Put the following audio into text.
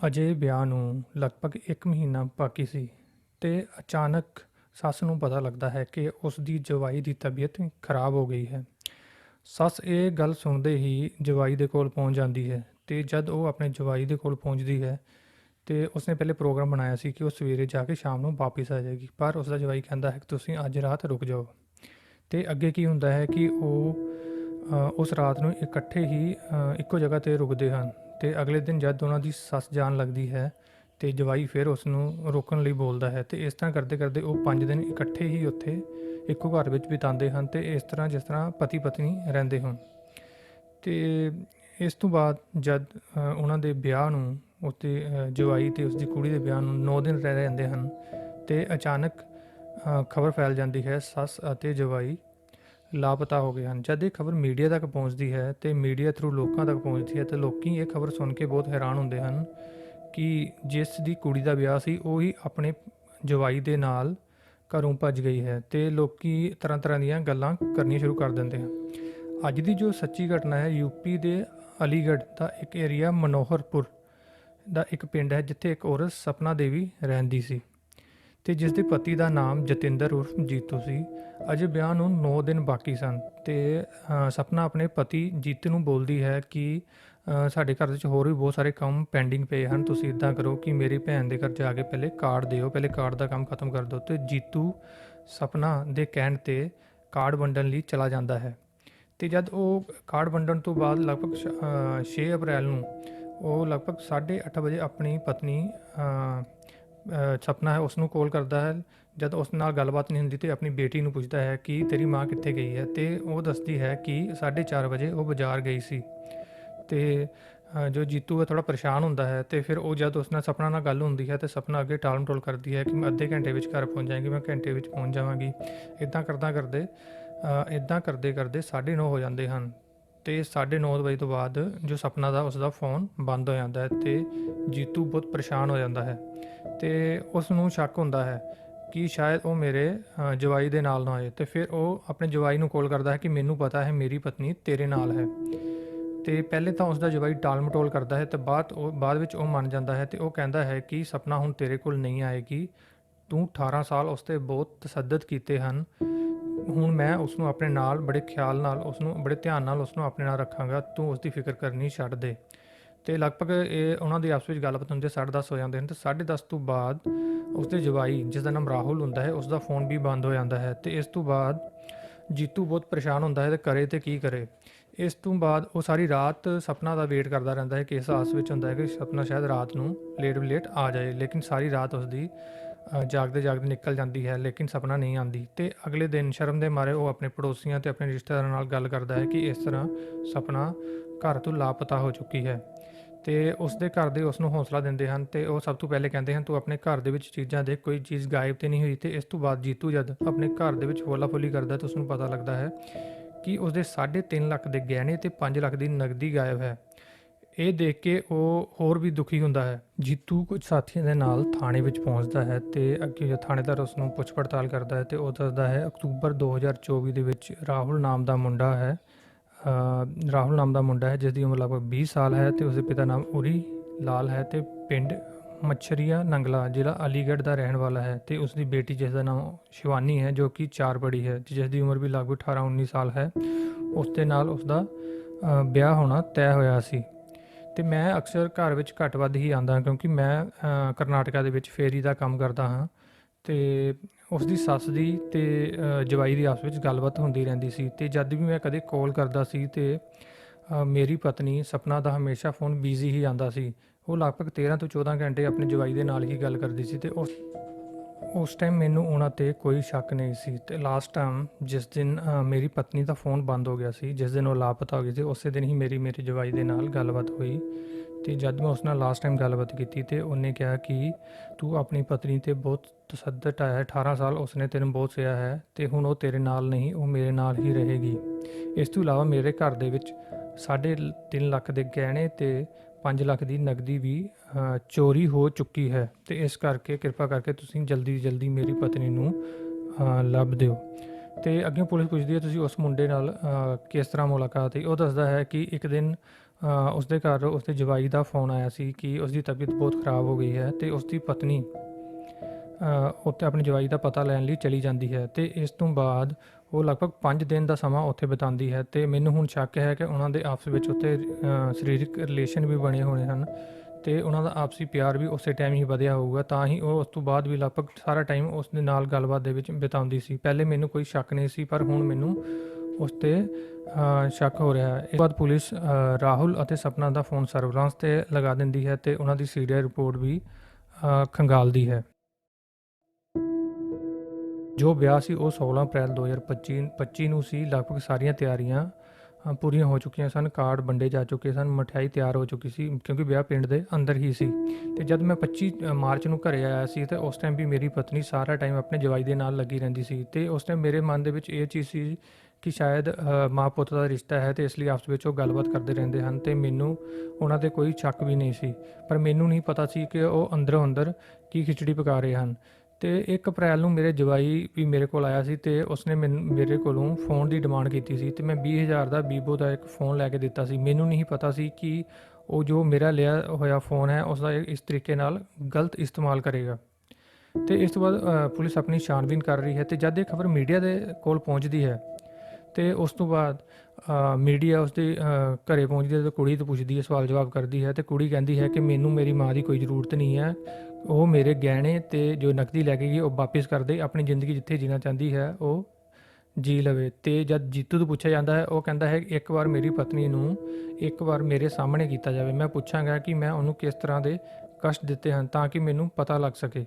ਅਜੇ ਵਿਆਹ ਨੂੰ ਲਗਭਗ 1 ਮਹੀਨਾ ਬਾਕੀ ਸੀ ਤੇ ਅਚਾਨਕ ਸੱਸ ਨੂੰ ਪਤਾ ਲੱਗਦਾ ਹੈ ਕਿ ਉਸ ਦੀ ਜਵਾਈ ਦੀ ਤਬੀਅਤ ਖਰਾਬ ਹੋ ਗਈ ਹੈ। ਸੱਸ ਇਹ ਗੱਲ ਸੁਣਦੇ ਹੀ ਜਵਾਈ ਦੇ ਕੋਲ ਪਹੁੰਚ ਜਾਂਦੀ ਹੈ ਤੇ ਜਦ ਉਹ ਆਪਣੇ ਜਵਾਈ ਦੇ ਕੋਲ ਪਹੁੰਚਦੀ ਹੈ ਤੇ ਉਸਨੇ ਪਹਿਲੇ ਪ੍ਰੋਗਰਾਮ ਬਣਾਇਆ ਸੀ ਕਿ ਉਹ ਸਵੇਰੇ ਜਾ ਕੇ ਸ਼ਾਮ ਨੂੰ ਵਾਪਸ ਆ ਜਾਏਗੀ, ਪਰ ਉਸ ਦਾ ਜਵਾਈ ਕਹਿੰਦਾ ਹੈ ਕਿ ਤੁਸੀਂ ਅੱਜ ਰਾਤ ਰੁਕ ਜਾਓ। ਤੇ ਅੱਗੇ ਕੀ ਹੁੰਦਾ ਹੈ ਕਿ ਉਹ ਉਸ ਰਾਤ ਨੂੰ ਇਕੱਠੇ ਹੀ ਇੱਕੋ ਜਗ੍ਹਾ ਤੇ ਰੁਕਦੇ ਹਨ। ਤੇ ਅਗਲੇ ਦਿਨ ਜਦ ਉਹਨਾਂ ਦੀ ਸੱਸ ਜਾਣ ਲੱਗਦੀ ਹੈ ਤੇ ਜਵਾਈ ਫਿਰ ਉਸ ਨੂੰ ਰੋਕਣ ਲਈ ਬੋਲਦਾ ਹੈ ਤੇ ਇਸ ਤਰ੍ਹਾਂ ਕਰਦੇ ਕਰਦੇ ਉਹ 5 ਦਿਨ ਇਕੱਠੇ ਹੀ ਉੱਥੇ ਇੱਕੋ ਘਰ ਵਿੱਚ ਬਿਤਾਉਂਦੇ ਹਨ ਤੇ ਇਸ ਤਰ੍ਹਾਂ ਜਿਸ ਤਰ੍ਹਾਂ ਪਤੀ ਪਤਨੀ ਰਹਿੰਦੇ ਹਨ ਤੇ ਇਸ ਤੋਂ ਬਾਅਦ ਜਦ ਉਹਨਾਂ ਦੇ ਵਿਆਹ ਨੂੰ ਉੱਤੇ ਜਵਾਈ ਤੇ ਉਸ ਦੀ ਕੁੜੀ ਦੇ ਵਿਆਹ ਨੂੰ 9 ਦਿਨ ਰਹਿ ਜਾਂਦੇ ਹਨ ਤੇ ਅਚਾਨਕ ਖਬਰ ਫੈਲ ਜਾਂਦੀ ਹੈ ਸੱਸ ਅਤੇ ਜਵਾਈ ਲਾਪਤਾ ਹੋ ਗਏ ਹਨ। ਜਦ ਇਹ ਖਬਰ ਮੀਡੀਆ ਤੱਕ ਪਹੁੰਚਦੀ ਹੈ ਤੇ ਮੀਡੀਆ ਥਰੂ ਲੋਕਾਂ ਤੱਕ ਪਹੁੰਚਦੀ ਹੈ ਤੇ ਲੋਕੀ ਇਹ ਖਬਰ ਸੁਣ ਕੇ ਬਹੁਤ ਹੈਰਾਨ ਹੁੰਦੇ ਹਨ ਕਿ ਜਿਸ ਦੀ ਕੁੜੀ ਦਾ ਵਿਆਹ ਸੀ, ਉਹ ਹੀ ਆਪਣੇ ਜਵਾਈ ਦੇ ਨਾਲ ਘਰੋਂ ਭੱਜ ਗਈ ਹੈ ਤੇ ਲੋਕੀ ਤਰ੍ਹਾਂ ਤਰ੍ਹਾਂ ਦੀਆਂ ਗੱਲਾਂ ਕਰਨੀਆਂ ਸ਼ੁਰੂ ਕਰ ਦਿੰਦੇ ਹਨ। ਅੱਜ ਦੀ ਜੋ ਸੱਚੀ ਘਟਨਾ ਹੈ ਯੂਪੀ ਦੇ ਅਲੀਗੜ੍ਹ ਦਾ ਇੱਕ ਏਰੀਆ ਮਨੋਹਰਪੁਰ ਦਾ ਇੱਕ ਪਿੰਡ ਹੈ, ਜਿੱਥੇ ਇੱਕ ਔਰਤ ਸਪਨਾ ਦੇਵੀ ਰਹਿੰਦੀ ਸੀ। ਤੇ ਜਿਸ ਦੇ ਪਤੀ ਦਾ ਨਾਮ ਜਤਿੰਦਰ ਉਰਫ ਜੀਤੂ ਸੀ। ਅਜੇ ਵਿਆਹ ਨੂੰ 9 ਦਿਨ ਬਾਕੀ ਸਨ ਤੇ ਸਪਨਾ ਆਪਣੇ ਪਤੀ ਜੀਤ ਨੂੰ ਬੋਲਦੀ ਹੈ ਕਿ ਸਾਡੇ ਘਰ ਵਿੱਚ ਹੋਰ ਵੀ ਬਹੁਤ ਸਾਰੇ ਕੰਮ ਪੈਂਡਿੰਗ ਪਏ ਹਨ। ਤੁਸੀਂ ਇਦਾਂ ਕਰੋ ਕਿ ਮੇਰੀ ਭੈਣ ਦੇ ਘਰ ਜਾ ਕੇ ਪਹਿਲੇ ਕਾਰਡ ਦਿਓ, ਪਹਿਲੇ ਕਾਰਡ ਦਾ ਕੰਮ ਖਤਮ ਕਰ ਦਿਓ ਤੇ ਜੀਤੂ, ਸਪਨਾ ਦੇ ਕਹਿਣ ਤੇ ਕਾਰਡ ਵੰਡਣ ਲਈ ਚਲਾ ਜਾਂਦਾ ਹੈ। ਤੇ ਜਦ ਉਹ ਕਾਰਡ ਵੰਡਣ ਤੋਂ ਬਾਅਦ ਲਗਭਗ 6 ਅਪ੍ਰੈਲ ਨੂੰ ਉਹ ਲਗਭਗ 8:30 ਵਜੇ ਆਪਣੀ ਪਤਨੀ ਅ, ਸਪਨਾ ਹੈ ਉਸ ਨੂੰ ਕਾਲ ਕਰਦਾ ਹੈ ਜਦ ਉਸ ਨਾਲ ਗੱਲਬਾਤ ਨਹੀਂ ਹੁੰਦੀ ਤੇ ਆਪਣੀ ਬੇਟੀ ਨੂੰ ਪੁੱਛਦਾ ਹੈ ਕਿ ਤੇਰੀ ਮਾਂ ਕਿੱਥੇ ਗਈ ਹੈ ਤੇ ਉਹ ਦੱਸਦੀ ਹੈ ਕਿ 4:30 ਵਜੇ ਉਹ ਬਾਜ਼ਾਰ ਗਈ ਸੀ ਤੇ ਜੋ ਜੀਤੂ ਹੈ ਥੋੜਾ ਪਰੇਸ਼ਾਨ ਹੁੰਦਾ ਹੈ ਤੇ ਫਿਰ ਉਹ ਜਦ ਉਸ ਨਾਲ ਸਪਨਾ ਨਾਲ ਗੱਲ ਹੁੰਦੀ ਹੈ ਤੇ ਸਪਨਾ ਅੱਗੇ ਟਾਲਮ ਟੋਲ ਕਰਦੀ ਹੈ ਕਿ ਮੈਂ ਅੱਧੇ ਘੰਟੇ ਵਿੱਚ ਘਰ ਪਹੁੰਚ ਜਾਵਾਂਗੀ ਮੈਂ ਘੰਟੇ ਵਿੱਚ ਪਹੁੰਚ ਜਾਵਾਂਗੀ। ਇਦਾਂ ਕਰਦਾ ਕਰਦੇ ਇਦਾਂ ਕਰਦੇ ਕਰਦੇ 9:30 ਹੋ ਜਾਂਦੇ ਹਨ। ਤੇ 9:30 ਵਜੇ ਤੋਂ ਬਾਅਦ ਜੋ ਸਪਨਾ ਦਾ ਉਸ ਦਾ ਫੋਨ ਬੰਦ ਹੋ ਜਾਂਦਾ ਹੈ ਤੇ ਜੀਤੂ ਬਹੁਤ ਪਰੇਸ਼ਾਨ ਹੋ ਜਾਂਦਾ ਹੈ ਤੇ ਉਸ ਨੂੰ ਸ਼ੱਕ ਹੁੰਦਾ ਹੈ ਕਿ ਸ਼ਾਇਦ ਉਹ ਮੇਰੇ ਜਵਾਈ ਦੇ ਨਾਲ ਨਾ ਹੋਏ ਤੇ ਫਿਰ ਉਹ ਆਪਣੇ ਜਵਾਈ ਨੂੰ ਕਾਲ ਕਰਦਾ ਹੈ ਕਿ ਮੈਨੂੰ ਪਤਾ ਹੈ ਮੇਰੀ ਪਤਨੀ ਤੇਰੇ ਨਾਲ ਹੈ। ਤੇ ਪਹਿਲੇ ਤਾਂ ਉਸ ਦਾ ਜਵਾਈ ਟਾਲ ਮਟੋਲ ਕਰਦਾ ਹੈ ਤੇ ਬਾਅਦ ਉਹ, ਬਾਅਦ ਵਿੱਚ ਉਹ ਮੰਨ ਜਾਂਦਾ ਹੈ ਤੇ ਉਹ ਕਹਿੰਦਾ ਹੈ ਕਿ ਸਪਨਾ ਹੁਣ ਤੇਰੇ ਕੋਲ ਨਹੀਂ ਆਏਗੀ। ਤੂੰ 18 ਸਾਲ ਉਸ ਤੇ ਬਹੁਤ ਤਸੱਦਦ ਕੀਤੇ ਹਨ। ਹੁਣ ਮੈਂ ਉਸ ਨੂੰ ਆਪਣੇ ਨਾਲ, ਬੜੇ ਖਿਆਲ ਨਾਲ ਉਸ ਨੂੰ ਬੜੇ ਧਿਆਨ ਨਾਲ ਉਸ ਨੂੰ ਆਪਣੇ ਨਾਲ ਰੱਖਾਂਗਾ। ਤੂੰ ਉਸ ਦੀ ਫਿਕਰ ਕਰਨੀ ਛੱਡ ਦੇ। ਤੇ ਲਗਭਗ ਇਹ ਉਹਨਾਂ ਦੀ ਆਪਸ ਵਿੱਚ ਗੱਲਬਾਤ ਹੁੰਦੀ ਹੈ 10:30 ਹੋ ਜਾਂਦੇ ਹਨ। ਤੇ 10:30 ਤੋਂ ਬਾਅਦ ਉਸ ਦੇ ਜਵਾਈ, ਜਿਸ ਦਾ ਨਾਮ ਰਾਹੁਲ ਹੁੰਦਾ ਹੈ ਉਸ ਦਾ ਫੋਨ ਵੀ ਬੰਦ ਹੋ ਜਾਂਦਾ ਹੈ। ਤੇ ਇਸ ਤੋਂ ਬਾਅਦ ਜੀਤੂ ਬਹੁਤ ਪਰੇਸ਼ਾਨ ਹੁੰਦਾ ਹੈ ਤੇ ਕਰੇ ਤੇ ਕੀ ਕਰੇ। ਇਸ ਤੋਂ ਬਾਅਦ ਉਹ ਸਾਰੀ ਰਾਤ ਸਪਨਾ ਦਾ ਵੇਟ ਕਰਦਾ ਰਹਿੰਦਾ ਹੈ, ਕਿ ਇਸ ਆਸ ਵਿੱਚ ਹੁੰਦਾ ਹੈ ਕਿ ਸਪਨਾ ਸ਼ਾਇਦ ਰਾਤ ਨੂੰ ਲੇਟ ਲੇਟ ਆ ਜਾਏ। ਲੇਕਿਨ ਸਾਰੀ ਰਾਤ ਉਸ ਦੀ ਜਾਗਦੇ ਜਾਗਦੇ ਨਿਕਲ ਜਾਂਦੀ ਹੈ, ਲੇਕਿਨ ਸਪਨਾ ਨਹੀਂ ਆਂਦੀ ਤੇ ਅਗਲੇ ਦਿਨ ਸ਼ਰਮ ਦੇ ਮਾਰੇ ਉਹ ਆਪਣੇ ਪੜੋਸੀਆਂ ਤੇ ਆਪਣੇ ਰਿਸ਼ਤੇਦਾਰਾਂ ਨਾਲ ਗੱਲ ਕਰਦਾ ਹੈ ਕਿ ਇਸ ਤਰ੍ਹਾਂ ਸਪਨਾ ਘਰ ਤੋਂ ਲਾਪਤਾ ਹੋ ਚੁੱਕੀ ਹੈ। ਤੇ ਉਸ ਦੇ ਘਰ ਦੇ ਉਸ ਨੂੰ ਹੌਸਲਾ ਦਿੰਦੇ ਹਨ ਤੇ ਉਹ ਸਭ ਤੋਂ ਪਹਿਲੇ ਕਹਿੰਦੇ ਹਨ, ਤੂੰ ਆਪਣੇ ਘਰ ਦੇ ਵਿੱਚ ਚੀਜ਼ਾਂ ਦੇਖ, ਕੋਈ ਚੀਜ਼ ਗਾਇਬ ਤੇ ਨਹੀਂ ਹੋਈ ਤੇ ਇਸ ਤੋਂ ਬਾਅਦ ਜੀਤੂ ਜਦ ਆਪਣੇ ਘਰ ਦੇ ਵਿੱਚ ਹੋਲਾ ਫੋਲੀ ਕਰਦਾ ਤਾਂ ਉਸ ਨੂੰ ਪਤਾ ਲੱਗਦਾ ਹੈ ਕਿ ਉਸ ਦੇ 3.5 ਲੱਖ ਦੇ ਗਹਿਣੇ ਤੇ 5 ਲੱਖ ਦੀ ਨਗਦੀ ਗਾਇਬ ਹੈ। ਇਹ ਦੇਖ ਕੇ ਉਹ ਹੋਰ ਵੀ ਦੁਖੀ ਹੁੰਦਾ ਹੈ। ਜੀਤੂ ਕੁਝ ਸਾਥੀਆਂ ਦੇ ਨਾਲ ਥਾਣੇ ਵਿੱਚ ਪਹੁੰਚਦਾ ਹੈ ਤੇ ਅੱਗੇ ਥਾਣੇਦਾਰ ਉਸ ਨੂੰ ਪੁੱਛ ਪੜਤਾਲ ਕਰਦਾ ਹੈ ਤੇ ਉਹ ਦੱਸਦਾ ਹੈ, ਅਕਤੂਬਰ 2024 ਦੇ ਵਿੱਚ ਰਾਹੁਲ ਨਾਮ ਦਾ ਮੁੰਡਾ ਹੈ। ਰਾਹੁਲ ਨਾਮ ਦਾ ਮੁੰਡਾ ਹੈ ਜਿਸ ਦੀ ਉਮਰ ਲਗਭਗ 20 ਸਾਲ ਹੈ ਤੇ ਉਸ ਦੇ ਪਿਤਾ ਨਾਮ ਉਰੀ ਲਾਲ ਹੈ ਤੇ ਪਿੰਡ ਮੱਛਰੀਆ ਨੰਗਲਾ ਜ਼ਿਲ੍ਹਾ ਅਲੀਗੜ੍ਹ ਦਾ ਰਹਿਣ ਵਾਲਾ ਹੈ ਤੇ ਉਸ ਦੀ ਬੇਟੀ ਜਿਸ ਦਾ ਨਾਮ ਸ਼ਿਵਾਨੀ ਹੈ ਜੋ ਕਿ ਚਾਰ ਪੜ੍ਹੀ ਹੈ ਜਿਸ ਦੀ ਉਮਰ ਵੀ ਲਗਭਗ 18 19 ਸਾਲ ਹੈ। ਉਸ ਦੇ ਨਾਲ ਉਸ ਦਾ ਵਿਆਹ ਹੋਣਾ ਤੈਅ ਹੋਇਆ ਸੀ। ਤੇ ਮੈਂ ਅਕਸਰ ਘਰ ਵਿੱਚ ਘੱਟ ਵੱਧ ਹੀ ਆਂਦਾ ਕਿਉਂਕਿ ਮੈਂ ਕਰਨਾਟਕਾ ਦੇ ਵਿੱਚ ਫੇਰੀ ਦਾ ਕੰਮ ਕਰਦਾ ਹਾਂ ਤੇ ਉਸ ਦੀ ਸੱਸ ਦੀ ਤੇ ਜਵਾਈ ਦੀ ਆਪਸ ਵਿੱਚ ਗੱਲਬਾਤ ਹੁੰਦੀ ਰਹਿੰਦੀ ਸੀ ਤੇ ਜਦ ਵੀ ਮੈਂ ਕਦੇ ਕਾਲ ਕਰਦਾ ਸੀ ਤੇ ਮੇਰੀ ਪਤਨੀ ਸਪਨਾ ਦਾ ਹਮੇਸ਼ਾ ਫੋਨ ਬਿਜ਼ੀ ਹੀ ਆਂਦਾ ਸੀ। ਉਹ ਲਗਭਗ 13 ਤੋਂ 14 ਘੰਟੇ ਆਪਣੇ ਜਵਾਈ ਦੇ ਨਾਲ ਹੀ ਗੱਲ ਕਰਦੀ ਸੀ ਤੇ ਉਸ ਉਸ ਟਾਈਮ ਮੈਨੂੰ ਉਹਨਾਂ ਤੇ ਕੋਈ ਸ਼ੱਕ ਨਹੀਂ ਸੀ ਤੇ ਲਾਸਟ ਟਾਈਮ ਜਿਸ ਦਿਨ ਮੇਰੀ ਪਤਨੀ ਦਾ ਫੋਨ ਬੰਦ ਹੋ ਗਿਆ ਸੀ, ਜਿਸ ਦਿਨ ਉਹ ਲਾਪਤਾ ਹੋ ਗਈ ਸੀ, ਉਸੇ ਦਿਨ ਹੀ ਮੇਰੀ ਮੇਰੀ ਜਵਾਈ ਦੇ ਨਾਲ ਗੱਲਬਾਤ ਹੋਈ ਤੇ ਜਦ ਮੈਂ ਉਸ ਨਾਲ ਲਾਸਟ ਟਾਈਮ ਗੱਲਬਾਤ ਕੀਤੀ ਤੇ ਉਹਨੇ ਕਿਹਾ ਕਿ ਤੂੰ ਆਪਣੀ ਪਤਨੀ ਤੇ ਬਹੁਤ ਤਸੱਦਦ ਆਇਆ ਹੈ 18 ਸਾਲ ਉਸਨੇ ਤੈਨੂੰ ਬਹੁਤ ਸਿਆ ਹੈ ਤੇ ਹੁਣ ਉਹ ਤੇਰੇ ਨਾਲ ਨਹੀਂ, ਉਹ ਮੇਰੇ ਨਾਲ ਹੀ ਰਹੇਗੀ। ਇਸ ਤੋਂ ਇਲਾਵਾ ਮੇਰੇ ਘਰ ਦੇ ਵਿੱਚ ਸਾਢੇ 3 ਲੱਖ ਦੇ ਗਹਿਣੇ ਤੇ 5 ਲੱਖ ਦੀ ਨਗਦੀ ਵੀ ਚੋਰੀ ਹੋ ਚੁੱਕੀ ਹੈ। ਤੇ ਇਸ ਕਰਕੇ ਕਿਰਪਾ ਕਰਕੇ ਤੁਸੀਂ ਜਲਦੀ ਜਲਦੀ ਮੇਰੀ ਪਤਨੀ ਨੂੰ ਲੱਭ ਦਿਓ। ਤੇ ਅੱਗੇ ਪੁਲਿਸ ਪੁੱਛਦੀ ਹੈ ਤੁਸੀਂ ਉਸ ਮੁੰਡੇ ਨਾਲ ਕਿਸ ਤਰ੍ਹਾਂ ਮੁਲਾਕਾਤ ਹੋਈ? ਉਹ ਦੱਸਦਾ ਹੈ ਕਿ ਇੱਕ ਦਿਨ ਅ, ਉਸਦੇ ਘਰ ਉਸਦੇ ਜਵਾਈ ਦਾ ਫੋਨ ਆਇਆ ਸੀ ਕਿ ਉਸਦੀ ਤਬੀਅਤ ਬਹੁਤ ਖਰਾਬ ਹੋ ਗਈ ਹੈ ਤੇ ਉਸਦੀ ਪਤਨੀ ਉੱਥੇ ਆਪਣੀ ਜਵਾਈ ਦਾ ਪਤਾ ਲੈਣ ਲਈ ਚਲੀ ਜਾਂਦੀ ਹੈ ਤੇ ਇਸ ਤੋਂ ਬਾਅਦ ਉਹ ਲਗਭਗ 5 ਦਿਨ ਦਾ ਸਮਾਂ ਉੱਥੇ ਬਿਤਾਉਂਦੀ ਹੈ ਤੇ ਮੈਨੂੰ ਹੁਣ ਸ਼ੱਕ ਹੈ ਕਿ ਉਹਨਾਂ ਦੇ ਆਪਸ ਵਿੱਚ ਉੱਥੇ ਸਰੀਰਕ ਰਿਲੇਸ਼ਨ ਵੀ ਬਣੇ ਹੋਣੇ ਹਨ ਤੇ ਉਹਨਾਂ ਦਾ ਆਪਸੀ ਪਿਆਰ ਵੀ ਉਸੇ ਟਾਈਮ ਹੀ ਵਧਿਆ ਹੋਊਗਾ ਤਾਂ ਹੀ ਉਹ ਉਸ ਤੋਂ ਬਾਅਦ ਵੀ ਲਗਭਗ ਸਾਰਾ ਟਾਈਮ ਉਸ ਦੇ ਨਾਲ ਗੱਲਬਾਤ ਦੇ ਵਿੱਚ ਬਿਤਾਉਂਦੀ ਸੀ। ਪਹਿਲੇ ਮੈਨੂੰ ਕੋਈ ਸ਼ੱਕ ਨਹੀਂ ਸੀ ਪਰ ਹੁਣ ਮੈਨੂੰ ਉਸ ਤੇ ਸ਼ੱਕ ਹੋ ਰਿਹਾ ਹੈ। ਇਸ ਤੋਂ ਬਾਅਦ ਪੁਲਿਸ ਰਾਹੁਲ ਅਤੇ ਸਪਨਾ ਦਾ ਫੋਨ ਸਰਵਲਾਂਸ ਤੇ ਲਗਾ ਦਿੰਦੀ ਹੈ ਤੇ ਉਹਨਾਂ ਦੀ ਸੀਡੀਆਈ ਰਿਪੋਰਟ ਵੀ ਅ, ਖੰਗਾਲਦੀ ਹੈ। ਜੋ ਵਿਆਹ ਸੀ ਉਹ 16 ਅਪ੍ਰੈਲ 2025 25 ਨੂੰ ਸੀ, ਲਗਭਗ ਸਾਰੀਆਂ ਤਿਆਰੀਆਂ ਪੂਰੀਆਂ ਹੋ ਚੁੱਕੀਆਂ ਸਨ, ਕਾਰਡ ਵੰਡੇ ਜਾ ਚੁੱਕੇ ਸਨ, ਮਠਿਆਈ ਤਿਆਰ ਹੋ ਚੁੱਕੀ ਸੀ, ਕਿਉਂਕਿ ਵਿਆਹ ਪਿੰਡ ਦੇ ਅੰਦਰ ਹੀ ਸੀ। ਤੇ ਜਦ ਮੈਂ 25 ਮਾਰਚ ਨੂੰ ਘਰੇ ਆਇਆ ਸੀ ਤੇ ਉਸ ਟਾਈਮ ਵੀ ਮੇਰੀ ਪਤਨੀ ਸਾਰਾ ਟਾਈਮ ਆਪਣੇ ਜਵਾਈ ਦੇ ਨਾਲ ਲੱਗੀ ਰਹਿੰਦੀ ਸੀ ਤੇ ਉਸ ਟਾਈਮ ਮੇਰੇ ਮਨ ਦੇ ਵਿੱਚ ਇਹ ਚੀਜ਼ ਸੀ ਕਿ ਸ਼ਾਇਦ ਮਾਂ ਪੁੱਤ ਦਾ ਰਿਸ਼ਤਾ ਹੈ ਤੇ ਇਸ ਲਈ ਆਪਸ ਵਿੱਚ ਉਹ ਗੱਲਬਾਤ ਕਰਦੇ ਰਹਿੰਦੇ ਹਨ ਤੇ ਮੈਨੂੰ ਉਹਨਾਂ ਤੇ ਕੋਈ ਸ਼ੱਕ ਵੀ ਨਹੀਂ ਸੀ। ਪਰ ਮੈਨੂੰ ਨਹੀਂ ਪਤਾ ਸੀ ਕਿ ਉਹ ਅੰਦਰੋਂ ਅੰਦਰ ਕੀ ਖਿਚੜੀ ਪਕਾ ਰਹੇ ਹਨ। ਤੇ 1 ਅਪ੍ਰੈਲ ਨੂੰ ਮੇਰੇ ਜਵਾਈ ਵੀ ਮੇਰੇ ਕੋਲ ਆਇਆ ਸੀ ਤੇ ਉਸਨੇ ਮੈਨੂੰ ਮੇਰੇ ਕੋਲੋਂ ਫੋਨ ਦੀ ਡਿਮਾਂਡ ਕੀਤੀ ਸੀ ਤੇ ਮੈਂ 20000 ਦਾ ਵੀਵੋ ਦਾ ਇੱਕ ਫੋਨ ਲੈ ਕੇ ਦਿੱਤਾ ਸੀ। ਮੈਨੂੰ ਨਹੀਂ ਪਤਾ ਸੀ ਕਿ ਉਹ ਜੋ ਮੇਰਾ ਲਿਆ ਹੋਇਆ ਫੋਨ ਹੈ ਉਸ ਦਾ ਇਸ ਤਰੀਕੇ ਨਾਲ ਗਲਤ ਇਸਤੇਮਾਲ ਕਰੇਗਾ। ਤੇ ਇਸ ਤੋਂ ਬਾਅਦ ਪੁਲਿਸ ਆਪਣੀ ਛਾਣਬੀਨ ਕਰ ਰਹੀ ਹੈ ਤੇ ਜਦ ਇਹ ਖਬਰ ਮੀਡੀਆ ਦੇ ਕੋਲ ਪਹੁੰਚਦੀ ਹੈ ਤੇ ਉਸ ਤੋਂ ਬਾਅਦ ਮੀਡੀਆ ਉਸਦੇ ਅ, ਘਰੇ ਪਹੁੰਚਦੀ ਹੈ ਤੇ ਕੁੜੀ ਤੋਂ ਪੁੱਛਦੀ ਹੈ ਸਵਾਲ ਜਵਾਬ ਕਰਦੀ ਹੈ ਤੇ ਕੁੜੀ ਕਹਿੰਦੀ ਹੈ ਕਿ ਮੈਨੂੰ ਮੇਰੀ ਮਾਂ ਦੀ ਕੋਈ ਜ਼ਰੂਰਤ ਨਹੀਂ ਹੈ। ਉਹ ਮੇਰੇ ਗਹਿਣੇ ਤੇ ਜੋ ਨਕਦੀ ਲੈ ਕੇ ਗਈ, ਉਹ ਵਾਪਿਸ ਕਰ ਦੇ ਆਪਣੀ ਜ਼ਿੰਦਗੀ ਜਿੱਥੇ ਜੀਣਾ ਚਾਹੁੰਦੀ ਹੈ, ਉਹ ਜੀ ਲਵੇ। ਤੇ ਜਦ ਜੀਤੂ ਤੋਂ ਪੁੱਛਿਆ ਜਾਂਦਾ ਹੈ, ਉਹ ਕਹਿੰਦਾ ਹੈ, ਇੱਕ ਵਾਰ ਮੇਰੀ ਪਤਨੀ ਨੂੰ ਇੱਕ ਵਾਰ ਮੇਰੇ ਸਾਹਮਣੇ ਕੀਤਾ ਜਾਵੇ। ਮੈਂ ਪੁੱਛਾਂਗਾ ਕਿ ਮੈਂ ਉਹਨੂੰ ਕਿਸ ਤਰ੍ਹਾਂ ਦੇ ਕਸ਼ਟ ਦਿੱਤੇ ਹਨ, ਤਾਂ ਕਿ ਮੈਨੂੰ ਪਤਾ ਲੱਗ ਸਕੇ।